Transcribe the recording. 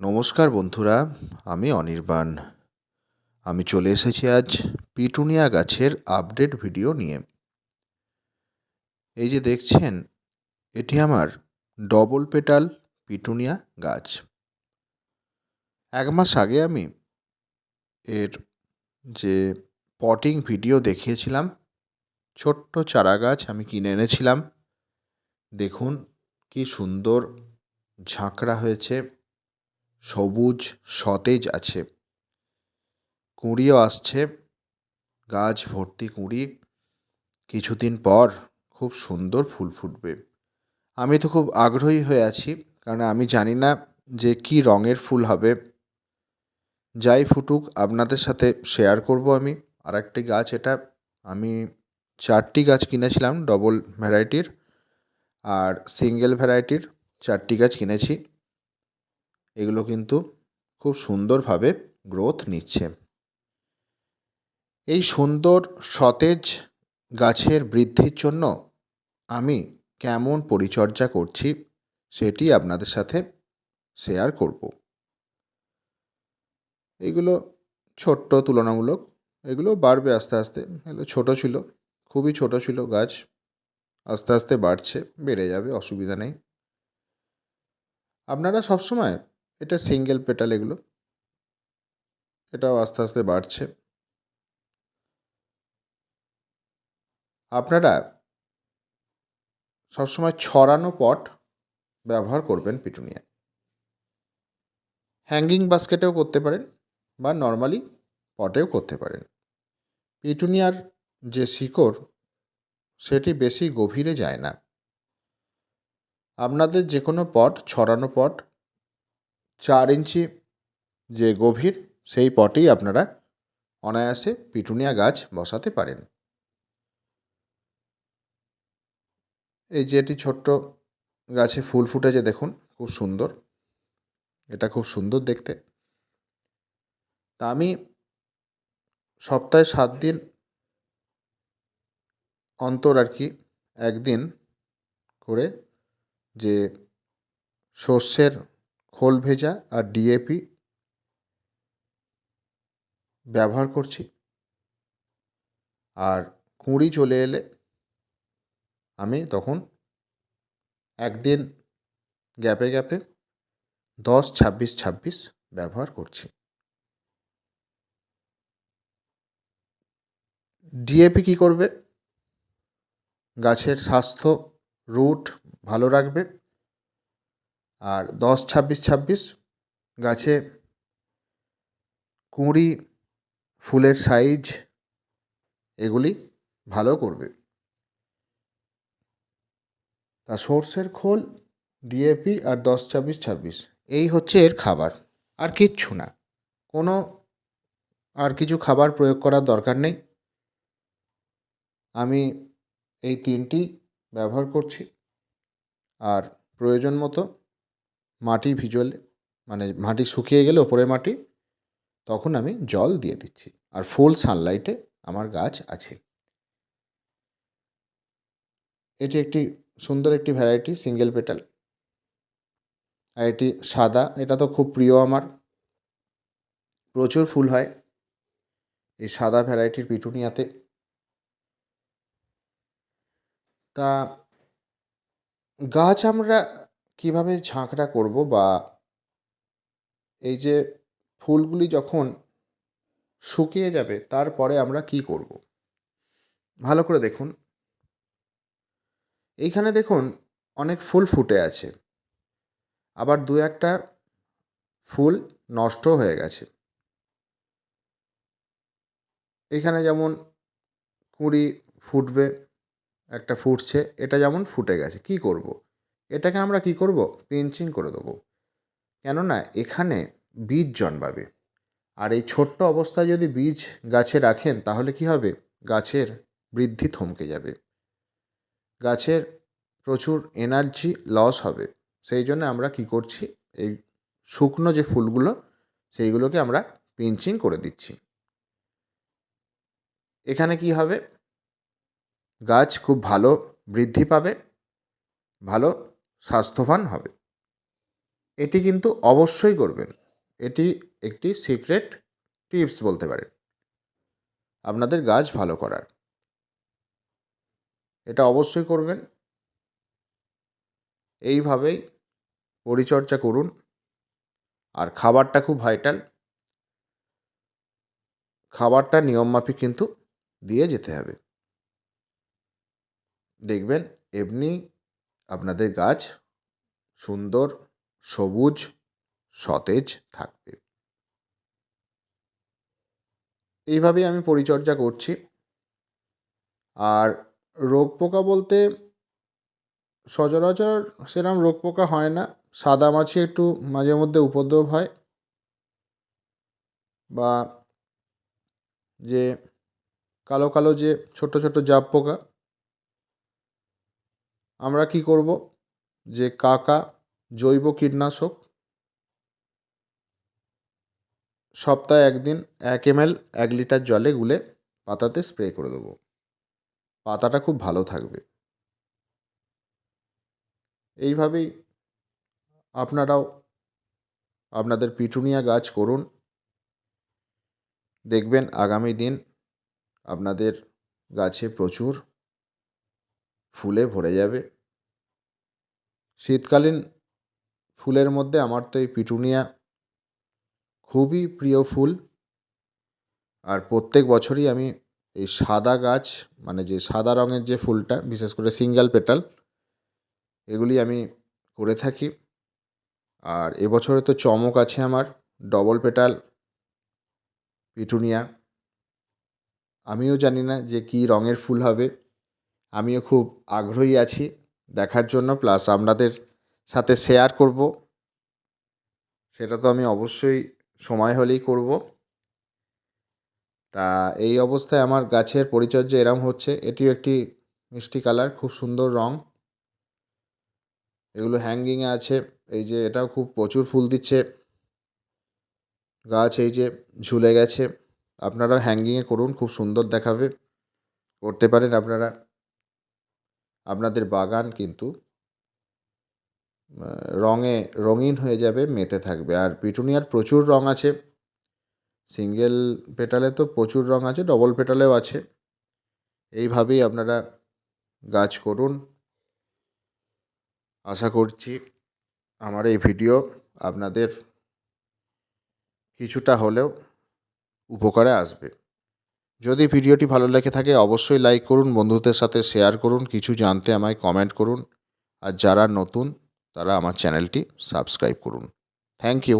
নমস্কার বন্ধুরা, আমি অনির্বাণ। আমি চলে এসেছি আজ পিটুনিয়া গাছের আপডেট ভিডিও নিয়ে। এই যে দেখছেন, এটি আমার ডবল পেটাল পিটুনিয়া গাছ। এক মাস আগে আমি এর যে পটিং ভিডিও দেখিয়েছিলাম, ছোট্ট চারা গাছ আমি কিনে এনেছিলাম। দেখুন কি সুন্দর ঝাঁকড়া হয়েছে। সবুজ সতেজ আছে। কুঁড়িও আসছে। গাছ ভর্তি কুঁড়ি। কিছুদিন পর খুব সুন্দর ফুল ফুটবে। আমি তো খুব আগ্রহী হয়ে আছি, কারণ আমি জানি না যে কি রঙের ফুল হবে। যাই ফুটুক, আপনাদের সাথে শেয়ার করব আমি। আর একটি গাছ এটা। আমি চারটি গাছ কিনেছিলাম ডবল ভ্যারাইটির আর সিঙ্গেল ভ্যারাইটির চারটি গাছ কিনেছি। এগুলো কিন্তু খুব সুন্দরভাবে গ্রোথ নিচ্ছে। এই সুন্দর সতেজ গাছের বৃদ্ধির জন্য আমি কেমন পরিচর্যা করছি সেটি আপনাদের সাথে শেয়ার করব। এগুলো ছোট্ট তুলনামূলক, এগুলো বাড়বে আস্তে আস্তে, এগুলো ছোটো ছিল, খুবই ছোট ছিল গাছ, আস্তে আস্তে বাড়ছে, বেড়ে যাবে, অসুবিধা নেই। আপনারা সবসময় এটা সিঙ্গেল পেটাল এগুলো। এটাও আস্তে আস্তে বাড়ছে। আপনারা সবসময় ছড়ানো পট ব্যবহার করবেন পিটুনিয়া। হ্যাঙ্গিং বাস্কেটেও করতে পারেন বা নর্মালি পটেও করতে পারেন। পিটুনিয়ার যে শিকড়, সেটি বেশি গভীরে যায় না। আপনাদের যে কোনো পট, ছড়ানো পট চার ইঞ্চি যে গভীর, সেই পটেই আপনারা অনায়াসে পিটুনিয়া গাছ বসাতে পারেন। এই যে এটি ছোট্ট গাছে ফুল ফুটেছে দেখুন, খুব সুন্দর। এটা খুব সুন্দর দেখতে। তা আমি সপ্তাহে সাত দিন অন্তর আর কি একদিন করে যে সর্ষের খোল ভেজা আর ডিএপি ব্যবহার করছি। আর কুঁড়ি চলে এলে আমি তখন একদিন গ্যাপে গ্যাপে দশ, ছাব্বিশ ছাব্বিশ ব্যবহার করছি। ডিএপি কী করবে? গাছের স্বাস্থ্য, রুট ভালো রাখবে। আর দশ, ছাব্বিশ ছাব্বিশ গাছে কুঁড়ি ফুলের সাইজ এগুলি ভালো করবে। তা সর্ষের খোল ডিএপি আর দশ, ছাব্বিশ ছাব্বিশ, এই হচ্ছে এর খাবার। আর কিচ্ছু না। কোনো আর কিছু খাবার প্রয়োগ করার দরকার নেই। আমি এই তিনটি ব্যবহার করছি। আর প্রয়োজন মতো মাটি ভিজলে মানে মাটি শুকিয়ে গেলে ওপরে মাটি, তখন আমি জল দিয়ে দিচ্ছি। আর ফুল সানলাইটে আমার গাছ আছে। এটি একটি সুন্দর একটি ভ্যারাইটি সিঙ্গেল পেটাল আর এটি সাদা, এটা তো খুব প্রিয় আমার। প্রচুর ফুল হয় এই সাদা ভ্যারাইটির পিটুনিয়াতে। তা গাছ আমরা কীভাবে ঝাঁকড়া করব বা এই যে ফুলগুলি যখন শুকিয়ে যাবে, তারপরে আমরা কি করব? ভালো করে দেখুন। এইখানে দেখুন অনেক ফুল ফুটে আছে। আবার দু একটা ফুল নষ্ট হয়ে গেছে। এখানে যেমন কুঁড়ি ফুটবে, একটা ফুটছে, এটা যেমন ফুটে গেছে, কি করব। এটাকে আমরা কি করব? পিঞ্চিং করে দেবো। কেননা এখানে বীজ জন্মাবে। আর এই ছোট্ট অবস্থায় যদি বীজ গাছে রাখেন, তাহলে কি হবে? গাছের বৃদ্ধি থমকে যাবে। গাছের প্রচুর এনার্জি লস হবে। সেই জন্য আমরা কি করছি? এই শুকনো যে ফুলগুলো, সেইগুলোকে আমরা পিঞ্চিং করে দিচ্ছি। এখানে কি হবে? গাছ খুব ভালো বৃদ্ধি পাবে। ভালো স্বাস্থ্যবান হবে। এটি কিন্তু অবশ্যই করবেন। এটি একটি সিক্রেট টিপস বলতে পারেন। আপনাদের গাছ ভালো করার। এটা অবশ্যই করবেন। এইভাবেই পরিচর্যা করুন। আর খাবারটা খুব ভাইটাল। খাবারটা নিয়মমাফিক কিন্তু দিয়ে যেতে হবে। দেখবেন, এমনি আপনাদের গাছ সুন্দর, সবুজ, সতেজ থাকবে। এইভাবেই আমি পরিচর্যা করছি। আর রোগ পোকা বলতে সচরাচর সেরকম রোগ পোকা হয় না। সাদা মাছি একটু মাঝে মধ্যে উপদ্রব হয়। বা যে কালো কালো যে ছোট ছোট জাব পোকা আমরা কি করব? যে কাকা জৈব কীটনাশক সপ্তাহে একদিন এক এমএল, এক লিটার জলে গুলে পাতাতে স্প্রে করে দেবো। পাতাটা খুব ভালো থাকবে। এইভাবেই আপনারাও আপনাদের পিটুনিয়া গাছ করুন। দেখবেন আগামী দিন আপনাদের গাছে প্রচুর ফুলে ভরে যাবে। শীতকালীন ফুলের মধ্যে আমার তো এই পিটুনিয়া খুবই প্রিয় ফুল। আর প্রত্যেক বছরই আমি এই সাদা গাছ মানে যে সাদা রঙের যে ফুলটা, বিশেষ করে সিঙ্গেল পেটাল, এগুলি আমি করে থাকি। আর এবছরে তো চমক আছে আমার, ডবল পেটাল, পিটুনিয়া। আমিও জানি না যে কী রঙের ফুল হবে। আমিও খুব আগ্রহী আছি দেখার জন্য প্লাস আপনাদের সাথে শেয়ার করব। সেটা তো আমি অবশ্যই সময় হলেই করব। তা এই অবস্থায় আমার গাছের পরিচর্যা এরম হচ্ছে, এটিও একটি মিষ্টি কালার, খুব সুন্দর রঙ এগুলো হ্যাঙ্গিংয়ে আছে, এই যে এটাও খুব প্রচুর ফুল দিচ্ছে। গাছ এই যে ঝুলে গেছে, আপনারা হ্যাঙ্গিংয়ে করুন, খুব সুন্দর দেখাবে। করতে পারেন আপনারা। আপনাদের বাগান কিন্তু রঙে রঙিন হয়ে যাবে, মেতে থাকবে। আর পিটুনিয়ার প্রচুর রঙ আছে। সিঙ্গেল পেটালে তো প্রচুর রঙ আছে, ডবল পেটালেও আছে। এইভাবেই আপনারা গাছ করুন। আশা করছি আমার এই ভিডিও আপনাদের কিছুটা হলেও উপকারে আসবে। যদি ভিডিওটি ভালো লেগে থাকে, অবশ্যই লাইক করুন, বন্ধুদের সাথে শেয়ার করুন, কিছু জানতে আমায় কমেন্ট করুন। আর যারা নতুন, তারা আমার চ্যানেলটি সাবস্ক্রাইব করুন। Thank you